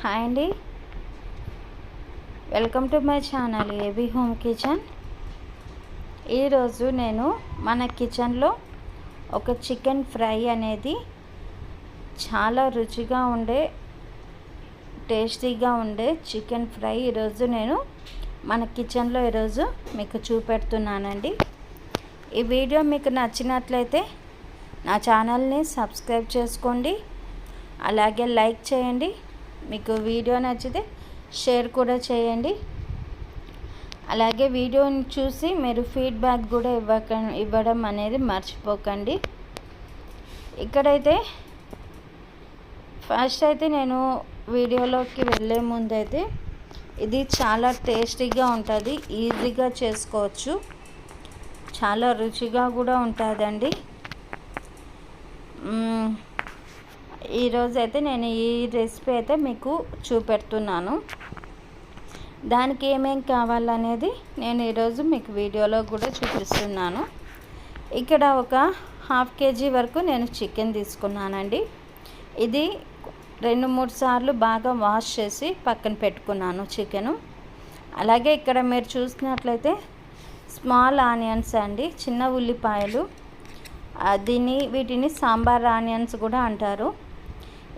Hi అండి. Welcome to my channel AB home kitchen. ఈరోజు నేను మన కిచెన్లో ఒక చికెన్ ఫ్రై అనేది చాలా రుచిగా ఉండే టేస్టీగా ఉండే చికెన్ ఫ్రై ఈరోజు నేను మన కిచెన్లో ఈరోజు మీకు చూపెడుతున్నానండి. ఈ వీడియో మీకు నచ్చినట్లయితే నా ఛానల్ని సబ్స్క్రైబ్ చేసుకోండి. అలాగే లైక్ చేయండి. మీకు వీడియో నచ్చితే షేర్ కూడా చేయండి. అలాగే వీడియోని చూసి మీరు ఫీడ్బ్యాక్ కూడా ఇవ్వక ఇవ్వడం అనేది మర్చిపోకండి. ఇక్కడైతే ఫస్ట్ అయితే నేను వీడియోలోకి వెళ్ళే ముందైతే ఇది చాలా టేస్టీగా ఉంటుంది ఈజీగా చేసుకోవచ్చు. చాలా రుచిగా కూడా ఉంటుందండి. ఈరోజు అయితే నేను ఈ రెసిపీ అయితే మీకు చూపెడుతున్నాను. దానికి ఏమేం కావాలనేది నేను ఈరోజు మీకు వీడియోలో కూడా చూపిస్తున్నాను. ఇక్కడ ఒక హాఫ్ కేజీ వరకు నేను చికెన్ తీసుకున్నానండి. ఇది రెండు మూడు సార్లు బాగా వాష్ చేసి పక్కన పెట్టుకున్నాను చికెను. అలాగే ఇక్కడ మీరు చూసినట్లయితే స్మాల్ ఆనియన్స్ అండి చిన్న ఉల్లిపాయలు దీన్ని వీటిని సాంబార్ ఆనియన్స్ కూడా అంటారు.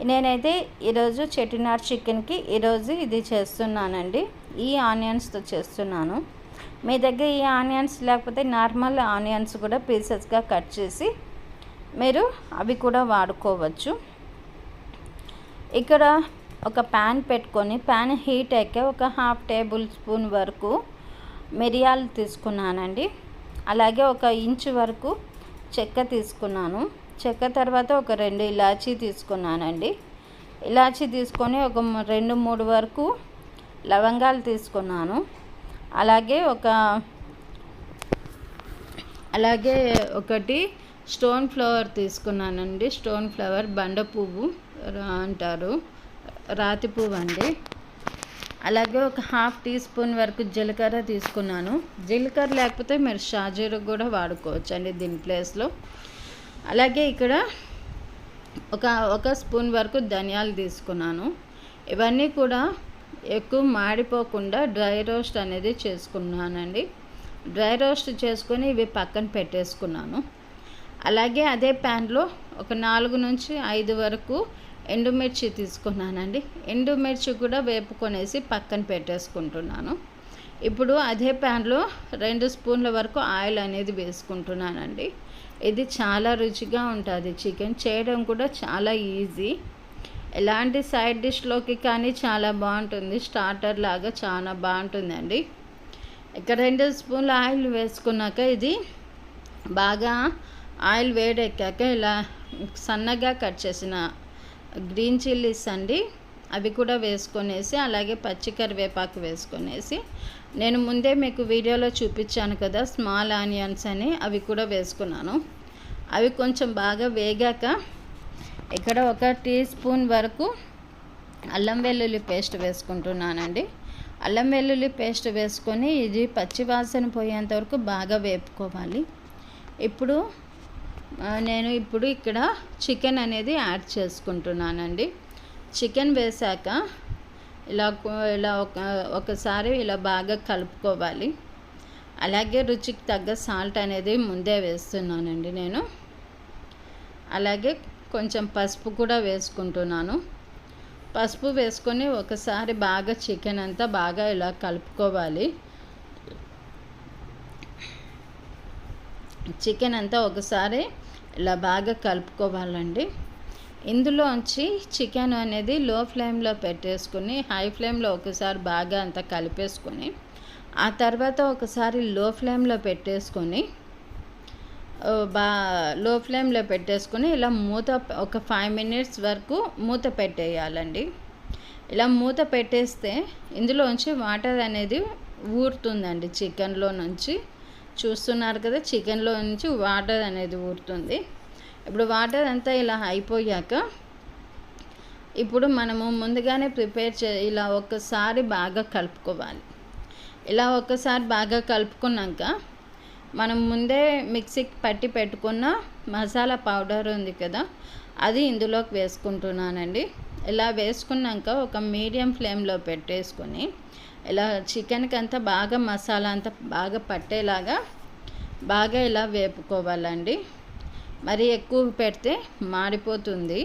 నేనైతే ఈరోజు చెట్టినార్ చికెన్కి ఈరోజు ఇది చేస్తున్నానండి. ఈ ఆనియన్స్తో చేస్తున్నాను. మీ దగ్గర ఈ ఆనియన్స్ లేకపోతే నార్మల్ ఆనియన్స్ కూడా పీసెస్గా కట్ చేసి మీరు అవి కూడా వాడుకోవచ్చు. ఇక్కడ ఒక ప్యాన్ పెట్టుకొని ప్యాన్ హీట్ అయ్యాక ఒక హాఫ్ టేబుల్ స్పూన్ వరకు మిరియాలు తీసుకున్నానండి. అలాగే ఒక ఇంచు వరకు చెక్క తీసుకున్నాను. చెక్క తర్వాత ఒక రెండు ఇలాచీ తీసుకున్నానండి. ఇలాచీ తీసుకొని ఒక రెండు మూడు వరకు లవంగాలు తీసుకున్నాను. అలాగే ఒక అలాగే ఒకటి స్టోన్ ఫ్లవర్ తీసుకున్నానండి. స్టోన్ ఫ్లవర్ బండ పువ్వు అంటారు. రాతి పువ్వు అండి. అలాగే ఒక హాఫ్ టీ స్పూన్ వరకు జీలకర్ర తీసుకున్నాను. జీలకర్ర లేకపోతే మీరు షాజీరు కూడా వాడుకోవచ్చు అండి దీని ప్లేస్లో. అలాగే ఇక్కడ ఒక ఒక స్పూన్ వరకు ధనియాలు తీసుకున్నాను. ఇవన్నీ కూడా ఎక్కువ మాడిపోకుండా డ్రై రోస్ట్ అనేది చేసుకున్నానండి. డ్రై రోస్ట్ చేసుకొని ఇవి పక్కన పెట్టేసుకున్నాను. అలాగే అదే ప్యాన్లో ఒక నాలుగు నుంచి ఐదు వరకు ఎండుమిర్చి తీసుకున్నానండి. ఎండుమిర్చి కూడా వేపుకొనేసి పక్కన పెట్టేసుకుంటున్నాను. ఇప్పుడు అదే ప్యాన్లో రెండు స్పూన్ల వరకు ఆయిల్ అనేది వేసుకుంటున్నానండి. ఇది చాలా రుచిగా ఉంటుంది. చికెన్ చేయడం కూడా చాలా ఈజీ. ఎలాంటి సైడ్ డిష్లోకి కానీ చాలా బాగుంటుంది. స్టార్టర్ లాగా చాలా బాగుంటుందండి. ఇక్కడ రెండు స్పూన్ల ఆయిల్ వేసుకున్నాక ఇది బాగా ఆయిల్ వేడెక్కాక ఇలా సన్నగా కట్ చేసిన గ్రీన్ చిల్లీస్ అండి. అవి కూడా వేసుకొనేసి అలాగే పచ్చి కరివేపాకు వేసుకొనేసి నేను ముందే మీకు వీడియోలో చూపించాను కదా స్మాల్ ఆనియన్స్ అని అవి కూడా వేసుకున్నాను. అవి కొంచెం బాగా వేగాక ఇక్కడ ఒక టీ స్పూన్ వరకు అల్లం వెల్లుల్లి పేస్ట్ వేసుకుంటున్నానండి. అల్లం వెల్లుల్లి పేస్ట్ వేసుకొని ఇది పచ్చివాసన పోయేంత వరకు బాగా వేపుకోవాలి. ఇప్పుడు నేను ఇప్పుడు ఇక్కడ చికెన్ అనేది యాడ్ చేసుకుంటున్నానండి. చికెన్ వేసాక ఇలా ఇలా ఒక ఒకసారి ఇలా బాగా కలుపుకోవాలి. అలాగే రుచికి తగ్గ సాల్ట్ అనేది ముందే వేస్తున్నానండి నేను. అలాగే కొంచెం పసుపు కూడా వేసుకుంటున్నాను. పసుపు వేసుకొని ఒకసారి బాగా చికెన్ అంతా బాగా ఇలా కలుపుకోవాలి. చికెన్ అంతా ఒకసారి ఇలా బాగా కలుపుకోవాలండి. ఇందులోంచి చికెన్ అనేది లో ఫ్లేమ్లో పెట్టేసుకుని హై ఫ్లేమ్లో ఒకసారి బాగా అంతా కలిపేసుకొని ఆ తర్వాత ఒకసారి లో ఫ్లేమ్లో పెట్టేసుకొని బా లో ఫ్లేమ్లో పెట్టేసుకొని ఇలా మూత ఒక ఫైవ్ మినిట్స్ వరకు మూత పెట్టేయాలండి. ఇలా మూత పెట్టేస్తే ఇందులోంచి వాటర్ అనేది ఊరుతుందండి చికెన్లో నుంచి. చూస్తున్నారు కదా చికెన్లో నుంచి వాటర్ అనేది ఊరుతుంది. ఇప్పుడు వాటర్ అంతా ఇలా అయిపోయాక ఇప్పుడు మనము ముందుగానే ప్రిపేర్ చే ఇలా ఒక్కసారి బాగా కలుపుకోవాలి. ఇలా ఒక్కసారి బాగా కలుపుకున్నాక మనం ముందే మిక్సీకి పట్టి పెట్టుకున్న మసాలా పౌడర్ ఉంది కదా అది ఇందులోకి వేసుకుంటున్నానండి. ఇలా వేసుకున్నాక ఒక మీడియం ఫ్లేమ్లో పెట్టేసుకొని ఇలా చికెన్కి అంతా బాగా మసాలా అంతా బాగా పట్టేలాగా బాగా ఇలా వేపుకోవాలండి. మరి ఎక్కువ పెడితే మాడిపోతుంది.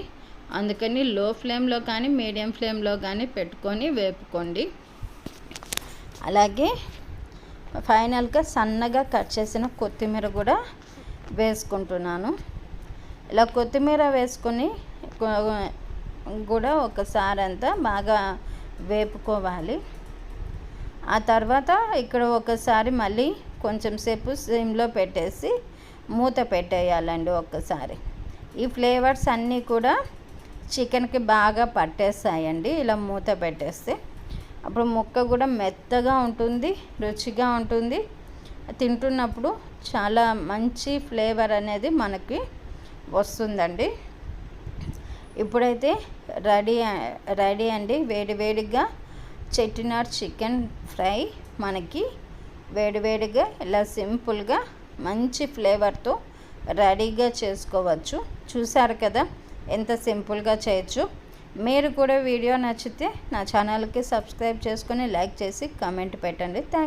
అందుకని లో ఫ్లేమ్లో కానీ మీడియం ఫ్లేమ్లో కానీ పెట్టుకొని వేపుకోండి. అలాగే ఫైనల్గా సన్నగా కట్ చేసిన కొత్తిమీర కూడా వేసుకుంటున్నాను. ఇలా కొత్తిమీర వేసుకొని కూడా ఒకసారి అంతా బాగా వేపుకోవాలి. ఆ తర్వాత ఇక్కడ ఒకసారి మళ్ళీ కొంచెం సేపు సిమ్లో పెట్టేసి మూత పెట్టేయాలండి ఒక్కసారి. ఈ ఫ్లేవర్స్ అన్నీ కూడా చికెన్కి బాగా పట్టేస్తాయండి. ఇలా మూత పెట్టేస్తే అప్పుడు ముక్క కూడా మెత్తగా ఉంటుంది రుచిగా ఉంటుంది. తింటున్నప్పుడు చాలా మంచి ఫ్లేవర్ అనేది మనకి వస్తుందండి. ఇప్పుడైతే రెడీ రెడీ అండి. వేడివేడిగా చెట్టినార్ చికెన్ ఫ్రై మనకి. వేడివేడిగా ఇలా సింపుల్గా మంచి ఫ్లేవర్తో రెడీగా చేసుకోవచ్చు. చూసారు కదా? ఎంత సింపుల్గా చేయొచ్చు. మీరు కూడా వీడియో నచ్చితే నా ఛానల్కి సబ్స్క్రైబ్ చేసుకొని లైక్ చేసి కామెంట్ పెట్టండి. థ్యాంక్